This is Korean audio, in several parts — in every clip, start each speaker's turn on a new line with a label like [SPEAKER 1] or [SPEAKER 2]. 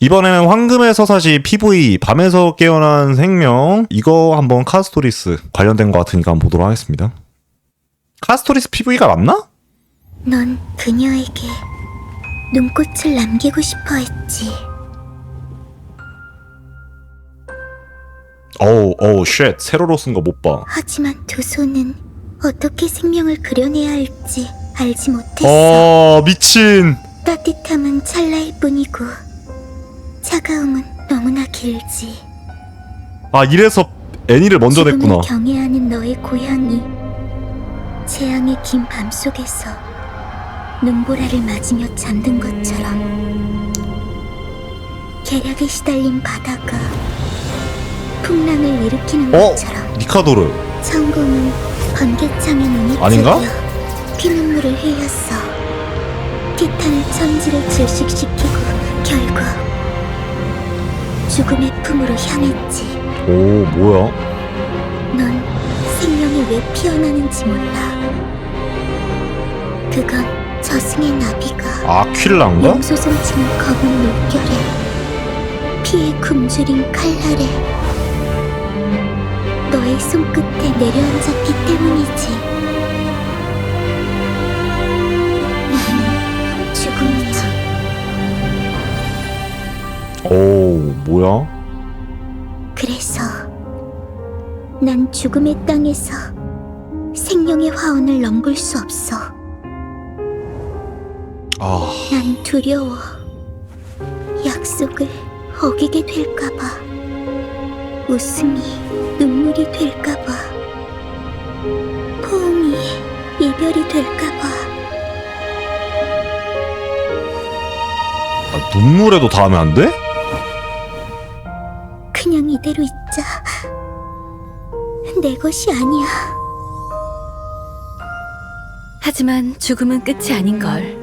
[SPEAKER 1] 이번에는 황금의 서사시 PV 밤에서 깨어난 생명 이거 한번 카스토리스 관련된 것 같으니까 한번 보도록 하겠습니다. 카스토리스 PV가 맞나?
[SPEAKER 2] 넌 그녀에게 눈꽃을 남기고 싶어 했지.
[SPEAKER 1] 어우 어우 쉣 세로로 쓴 거 못 봐.
[SPEAKER 2] 하지만 두 손은 어떻게 생명을 그려내야 할지 알지 못했어.
[SPEAKER 1] 어 미친.
[SPEAKER 2] 따뜻함은 찰나일 뿐이고 차가움은 너무나 길지.
[SPEAKER 1] 아 이래서 애니를 먼저 냈구나.
[SPEAKER 2] 경외하는 너의 고향이 재앙의 긴 밤 속에서 눈보라를 맞으며 잠든 것처럼 계략에 시달린 바다가 풍랑을 일으키는
[SPEAKER 1] 어?
[SPEAKER 2] 것처럼
[SPEAKER 1] 니카도르.
[SPEAKER 2] 천공은 번개창에 눈이
[SPEAKER 1] 아닌가?
[SPEAKER 2] 피눈물을 흘렸어 티탄은 천지를 질식시키고 결국 죽음의 품으로 향했지.
[SPEAKER 1] 오 뭐야?
[SPEAKER 2] 넌 생명이 왜 피어나는지 몰라. 그건 저승의 나비가
[SPEAKER 1] 아퀴라인가?
[SPEAKER 2] 용솟음치는 검은 물결에 피에 굶주린 칼날에 너의 손끝에 내려앉았기 때문이지.
[SPEAKER 1] 오 뭐야?
[SPEAKER 2] 그래서 난 죽음의 땅에서 생명의 화원을 넘볼 수 없어
[SPEAKER 1] 아
[SPEAKER 2] 난 두려워. 약속을 어기게 될까봐. 웃음이 눈물이 될까봐. 포옹이 이별이 될까봐.
[SPEAKER 1] 아, 눈물에도 닿으면 안 돼?
[SPEAKER 2] 이대로 있자. 내 것이 아니야.
[SPEAKER 3] 하지만 죽음은 끝이 아닌걸.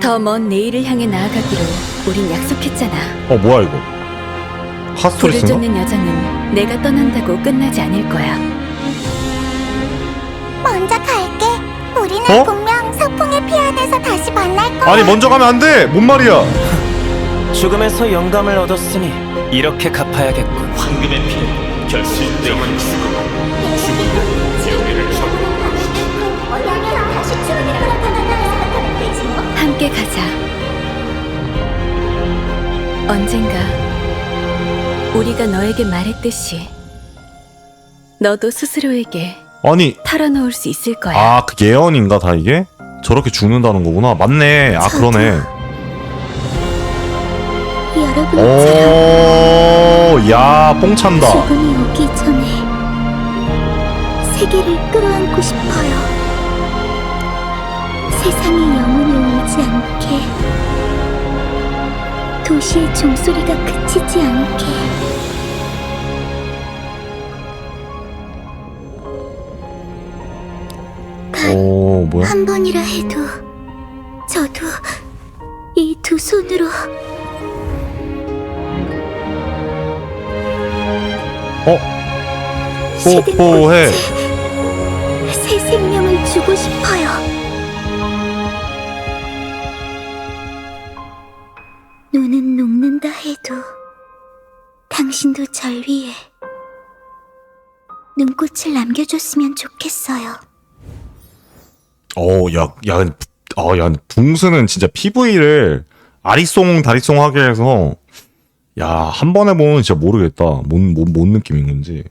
[SPEAKER 3] 더 먼 내일을 향해 나아가기로 우린 약속했잖아.
[SPEAKER 1] 어 뭐야 이거?
[SPEAKER 3] 불을
[SPEAKER 1] 카스토리스인가?
[SPEAKER 3] 쫓는 여정은 내가 떠난다고 끝나지 않을 거야.
[SPEAKER 2] 먼저 갈게. 우리는
[SPEAKER 1] 어?
[SPEAKER 2] 분명 서풍의 피 안에서 다시 만날 거야.
[SPEAKER 1] 아니 먼저 가면 안 돼. 뭔 말이야?
[SPEAKER 4] 죽음에서 영감을 얻었으니 이렇게 갚아야겠군.
[SPEAKER 5] 황금의 결실되고.
[SPEAKER 2] 어쩌면 다시 죽음이라 나타난다고 생각하면 되지 뭐.
[SPEAKER 3] 함께 가자. 언젠가 우리가 너에게 말했듯이 너도 스스로에게
[SPEAKER 1] 아니
[SPEAKER 3] 털어놓을 수 있을 거야.
[SPEAKER 1] 아 그 예언인가 다 이게? 저렇게 죽는다는 거구나. 맞네. 아 그러네.
[SPEAKER 2] 여러분처럼
[SPEAKER 1] 오, 야, 뽕 찬다.
[SPEAKER 2] 죽음이 오기 전에 세계를 끌어안고 싶어요. 세상이 영원히 울지 않게, 도시의 종소리가 그치지 않게. 단
[SPEAKER 1] 오, 뭐야?
[SPEAKER 2] 한 번이라 해도 저도 이 두 손으로
[SPEAKER 1] 어? 뽀뽀해.
[SPEAKER 2] 새 생명을 주고 싶어요. 눈은 녹는다 해도 당신도 절 위해 눈꽃을 남겨줬으면 좋겠어요.
[SPEAKER 1] 어, 야, 야, 어, 야, 붕스는 진짜 PV를 아리송 다리송 하게 해서 야, 한 번에 보면 진짜 모르겠다. 뭔, 뭔, 뭔 느낌인 건지.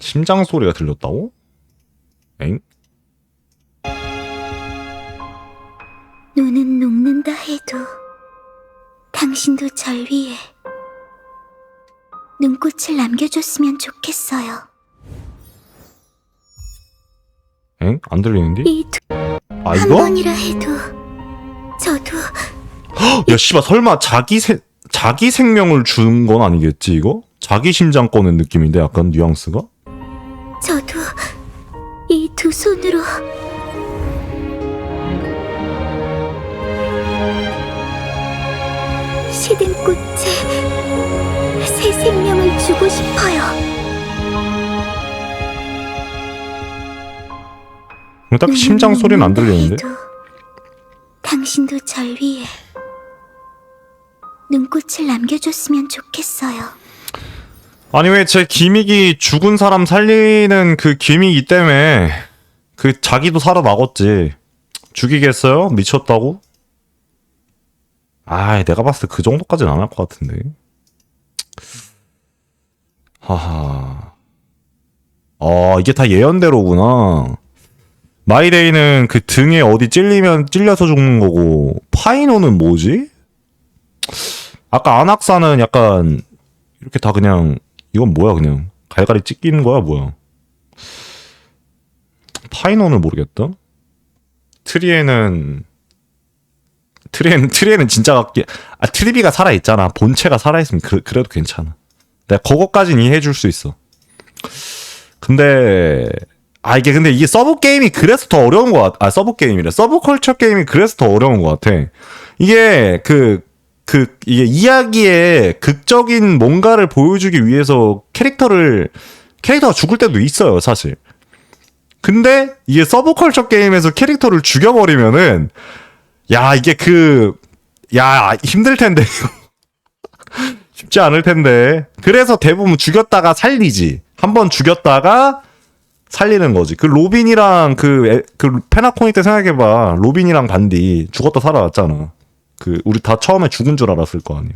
[SPEAKER 1] 심장 소리가 들렸다고? 엥?
[SPEAKER 2] 눈은 녹는다 해도 당신도 절 위해 눈꽃을 남겨줬으면 좋겠어요.
[SPEAKER 1] 엥? 안 들리는데?
[SPEAKER 2] 이 두
[SPEAKER 1] 아,
[SPEAKER 2] 한
[SPEAKER 1] 이거?
[SPEAKER 2] 번이라 해도 저도
[SPEAKER 1] 야, 씨발, 설마 자기 세, 자기 생명을 준 건 아니겠지, 이거? 자기 심장 꺼낸 느낌인데, 약간 뉘앙스가?
[SPEAKER 2] 저도 이 두 손으로 시든 꽃에 새 생명을 주고 싶어요.
[SPEAKER 1] 딱 심장 소리는 안 들리는데?
[SPEAKER 2] 해도 당신도 절 위해 눈꽃을 남겨줬으면 좋겠어요.
[SPEAKER 1] 아니 왜 제 기믹이 죽은 사람 살리는 그 기믹이 때문에 그 자기도 살아나겠지 죽이겠어요? 미쳤다고? 아 내가 봤을 때 그 정도까지는 안 할 것 같은데 하하 아 이게 다 예언대로구나 마이데이는 그 등에 어디 찔리면 찔려서 죽는 거고 파이노는 뭐지? 아까 안악사는 약간 이렇게 다 그냥 이건 뭐야 그냥. 갈갈이 찢기는 거야 뭐야. 파이너는 모르겠다. 트리에는 트리에는 트리에는 진짜 같게 아 트리비가 살아 있잖아. 본체가 살아 있으면 그, 그래도 괜찮아. 내가 그거까진 이해해 줄 수 있어. 근데 아 이게 근데 이게 서브 게임이 그래서 더 어려운 것 같아 아 서브 게임이래. 서브 컬처 게임이 그래서 더 어려운 것 같아. 이게 그 그 이게 이야기의 극적인 뭔가를 보여주기 위해서 캐릭터를 캐릭터가 죽을 때도 있어요 사실. 근데 이게 서브컬처 게임에서 캐릭터를 죽여버리면은 야 이게 그 야 힘들 텐데. 쉽지 않을 텐데. 그래서 대부분 죽였다가 살리지. 한 번 죽였다가 살리는 거지. 그 로빈이랑 그, 에- 그 페나코니 때 생각해봐. 로빈이랑 반디 죽었다 살아났잖아 그 우리 다 처음에 죽은 줄 알았을 거 아니야.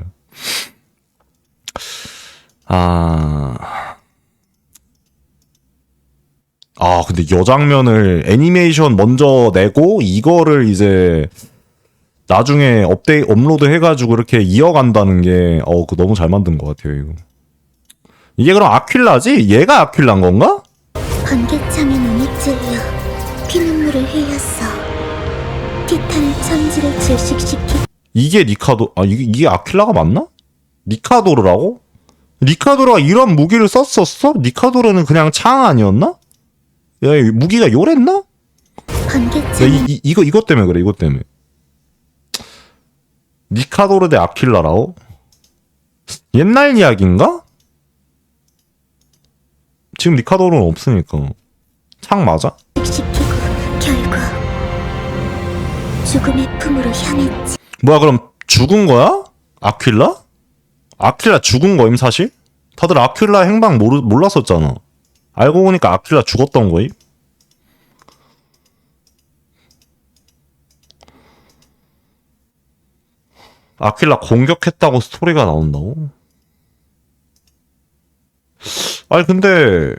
[SPEAKER 1] 아. 아, 근데 여 장면을 애니메이션 먼저 내고 이거를 이제 나중에 업데이 업로드 해가지고 이렇게 이어간다는 게 어, 그 너무 잘 만든 것 같아요 이거. 이게 그럼 아퀴라지? 얘가 아퀴라인 건가?
[SPEAKER 2] 번개창에 눈이 찔려 피눈물을 흘렸어. 티탄의 천지를 질식시키
[SPEAKER 1] 이게 리카도 아 이게 이게 아퀴라가 맞나? 리카도르라고? 리카도르가 이런 무기를 썼었어? 리카도르는 그냥 창 아니었나? 야, 이 무기가 요랬나? 야, 이, 이, 이거 이것 때문에 그래 이것 때문에 니카도르 대 아킬라라고? 옛날 이야기인가? 지금 니카도르는 없으니까 창 맞아?
[SPEAKER 2] 결국 죽음의 품으로 향했지.
[SPEAKER 1] 뭐야 그럼 죽은 거야? 아킬라? 아킬라 죽은 거임 사실? 다들 아킬라 행방 모르, 몰랐었잖아 알고 보니까 아킬라 죽었던 거임? 아킬라 공격했다고 스토리가 나온다고? 아니 근데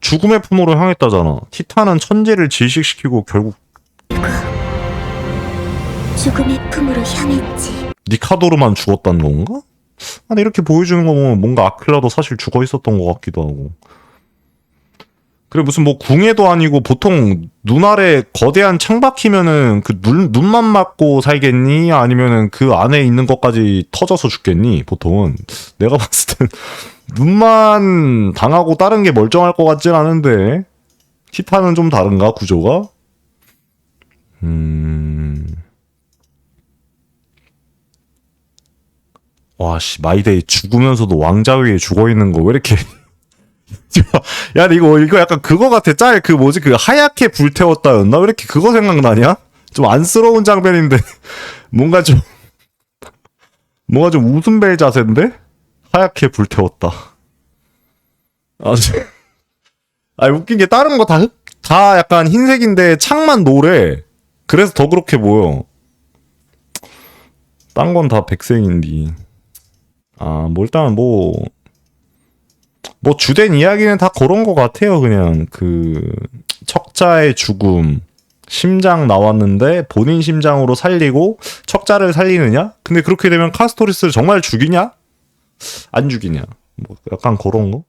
[SPEAKER 1] 죽음의 품으로 향했다잖아 티탄은 천지를 질식시키고 결국
[SPEAKER 2] 죽음의 품으로 향했지.
[SPEAKER 1] 니카도르만 죽었다는 건가? 아니 이렇게 보여주는 거 보면 뭔가 아킬라도 사실 죽어 있었던 것 같기도 하고 그래 무슨 뭐 궁예도 아니고 보통 눈 아래 거대한 창 박히면은 그 눈, 눈만 맞고 살겠니? 아니면은 그 안에 있는 것까지 터져서 죽겠니? 보통은 내가 봤을 땐 눈만 당하고 다른 게 멀쩡할 것 같진 않은데 티탄은 좀 다른가 구조가? 음... 와, 씨, 마이데이 죽으면서도 왕자 위에 죽어 있는 거 왜 이렇게. 야, 이거, 이거 약간 그거 같아. 짤, 그 뭐지, 그 하얗게 불태웠다였나? 왜 이렇게 그거 생각나냐? 좀 안쓰러운 장면인데. 뭔가 좀. 뭔가 좀 웃음벨 자세인데? 하얗게 불태웠다. 아, 저- 아, 웃긴 게 다른 거다 흑, 다 약간 흰색인데 창만 노래. 그래서 더 그렇게 보여. 딴 건 다 백색인디. 아, 뭐 일단 뭐, 뭐 주된 이야기는 다 그런 것 같아요. 그냥 그 척자의 죽음, 심장 나왔는데 본인 심장으로 살리고 척자를 살리느냐? 근데 그렇게 되면 카스토리스를 정말 죽이냐? 안 죽이냐? 뭐 약간 그런 거?